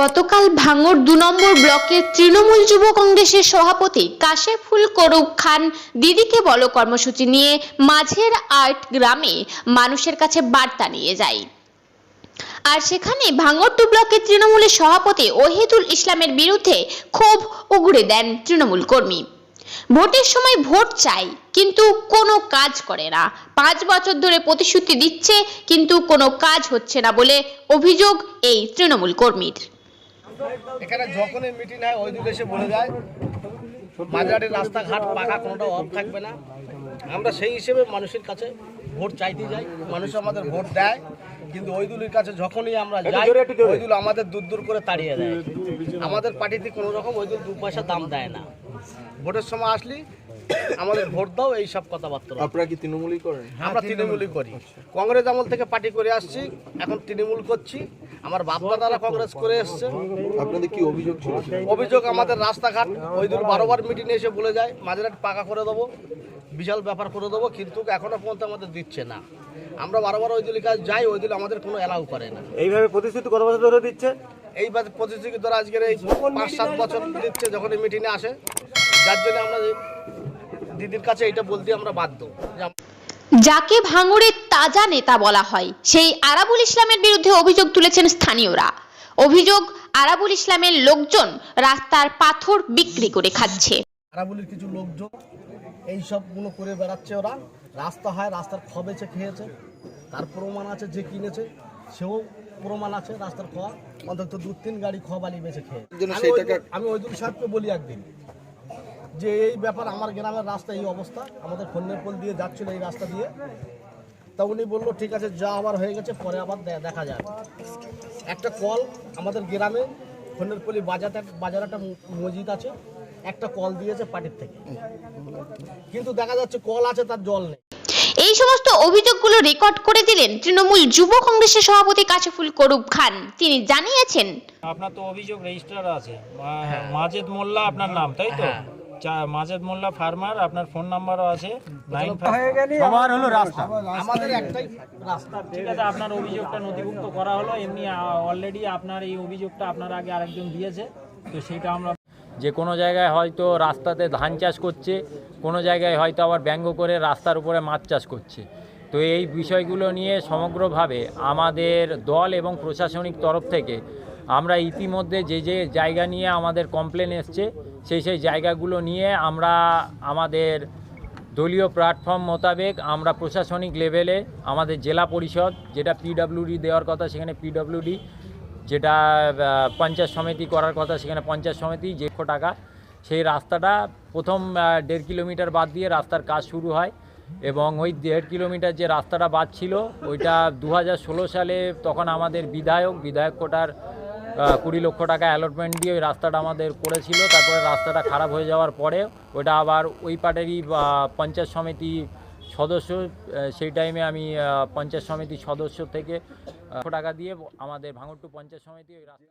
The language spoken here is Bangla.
গতকাল ভাঙড় দু নম্বর ব্লকের তৃণমূল যুব কংগ্রেসের সভাপতি কাশেফুল করুক খান দিদিকে বলো কর্মসূচি নিয়ে মাঝের আর্ট গ্রামে মানুষের কাছে বার্তা নিয়ে যায়। আর সেখানে ভাঙড় টু ব্লকের তৃণমূলের সভাপতি ওহিদুল ইসলামের বিরুদ্ধে ক্ষোভ উগড়ে দেন তৃণমূল কর্মী। ভোটের সময় ভোট চাই কিন্তু কোনো কাজ করে না। পাঁচ বছর ধরে প্রতিশ্রুতি দিচ্ছে, কিন্তু কোনো কাজ হচ্ছে না বলে অভিযোগ এই তৃণমূল কর্মীর। এখানে যখনই মিটিং হয় ওই এসে বলে যায় মাঝারের রাস্তাঘাট পাকা কোনোটা অফ থাকবে না। আমরা সেই হিসেবে মানুষের কাছে ভোট চাইতে যাই মানুষ আমাদের ভোট দেয় কিন্তু ওইদুলের কাছে যখনই আমরা যাই ওইদুল আমাদের দূর দূর করে তাড়িয়ে দেয়। আমাদের পার্টিতে কোনো রকম ওইদুল দু পয়সা দাম দেয় না। ভোটের সময় আসলি আমাদের ভোট দাও এই সব কথাবার্তা আপনারা কি তৃণমূলই করেন? আমরা তৃণমূলই করি। কংগ্রেস আমল থেকে পার্টি করে আসছি এখন তৃণমূল করছি। আমার বাপদাদারা কংগ্রেস করে এসছে। আপনাদের কি অভিযোগ ছিল? অভিযোগ আমাদের রাস্তাঘাট ওই দূর বারোবার মিটিং এসে বলে যায় মাঝরাট পাকা করে দেবো বিশাল ব্যাপার করে দেবো কিন্তু এখনও পর্যন্ত আমাদের দিচ্ছে না। আমরা বারবার ওই দিলের কাজ যাই ওই দিল আমাদের কোনো অ্যালাউ করে না। এইভাবে প্রতিশ্রুতি কত বছর ধরে দিচ্ছে? এই প্রতিশ্রুতি ধরে আজকের এই পাঁচ সাত বছর দিচ্ছে যখন এই মিটিংয়ে আসে। যার জন্য আমরা দিদির কাছে এটা বলতে আমরা বাধ্য। যে যাকে ভাঙড়ের তাজা নেতা বলা হয় সেই আরাবুল ইসলামের বিরুদ্ধে অভিযোগ তুলেছেন স্থানীয়রা। অভিযোগ আরাবুল ইসলামের লোকজন রাস্তার পাথর বিক্রি করে খাচ্ছে। আরাবুলির কিছু লোকজন এই সবগুলো করে বেড়াচ্ছে ওরা। রাস্তা হয় রাস্তার খ বেচে খেয়েছে। তার প্রমাণ আছে যে কিনেছে সেও প্রমাণ আছে রাস্তার খ অন্তত দু তিন গাড়ি খ বালি বেচে খেয়ে আমি ওই- সাহেবকে বলি একদিন। যে এই ব্যাপার আমার গ্রামের রাস্তা এই অবস্থা আমাদের খন্নের পোল দিয়ে যাচ্ছিল এই রাস্তা দিয়ে। তা উনি বলল ঠিক আছে যা আবার হয়ে গেছে পরে আবার দেখা যাবে একটা কল আমাদের গ্রামে খন্নের পল্লী বাজার বাজার একটা মসজিদ আছে একটা কল দিয়েছে পার্টির থেকে। কিন্তু দেখা যাচ্ছে কল আছে তার জল নেই। এই সমস্ত অভিযোগগুলো রেকর্ড করে দিলেন তৃণমূল যুব কংগ্রেসের সভাপতি কাশিফুল করুব খান। তিনি জানিয়েছেন আপনার তো অভিযোগ রেজিস্টার আছে মা- মাজেদ মোল্লা আপনার নাম তাই তো? চা- মাজেদ মোল্লা ফার্মার আপনার ফোন নাম্বারও আছে নাইন সবার হলো রাস্তা। আমাদের একটাই রাস্তা। ঠিক আছে আপনার অভিযোগটা নথিভুক্ত করা হলো এমনি অলরেডি আপনার এই অভিযোগটা আপনার আগে আরেকজন দিয়েছে তো সেটা আমরা যে কোনো জায়গায় হয়তো রাস্তাতে ধান চাষ করছে কোনো জায়গায় হয়তো আবার ব্যঙ্গ করে রাস্তার উপরে মাছ চাষ করছে। তো এই বিষয়গুলো নিয়ে সমগ্রভাবে আমাদের দল এবং প্রশাসনিক তরফ থেকে আমরা ইতিমধ্যে যে যে জায়গা নিয়ে আমাদের কমপ্লেন এসছে সেই সেই জায়গাগুলো নিয়ে আমরা আমাদের দলীয় প্ল্যাটফর্ম মোতাবেক আমরা প্রশাসনিক লেভেলে আমাদের জেলা পরিষদ, যেটা পিডাব্লিউডি দেওয়ার কথা সেখানে পিডাব্লিউডি যেটা পঞ্চায়েত সমিতি করার কথা সেখানে পঞ্চায়েত সমিতি, যে টাকা, সেই রাস্তাটা প্রথম দেড় কিলোমিটার বাদ দিয়ে রাস্তার কাজ শুরু হয় এবং ওই দেড় কিলোমিটার যে রাস্তাটা বাদ ছিল, ওইটা দু হাজার ষোলো সালে তখন আমাদের বিধায়ক বিধায়ক কোটার কুড়ি লক্ষ টাকা অ্যালটমেন্ট দিয়ে ওই রাস্তাটা আমাদের করেছিল। তারপরে রাস্তাটা খারাপ হয়ে যাওয়ার পরে ওটা আবার ওই পার্টেরই পঞ্চায়েত সমিতি সদস্য সেই টাইমে আমি পঞ্চায়েত সমিতির সদস্য থেকে টাকা দিয়ে আমাদের ভাঙরটু পঞ্চায়েত সমিতি ওই রাস্তা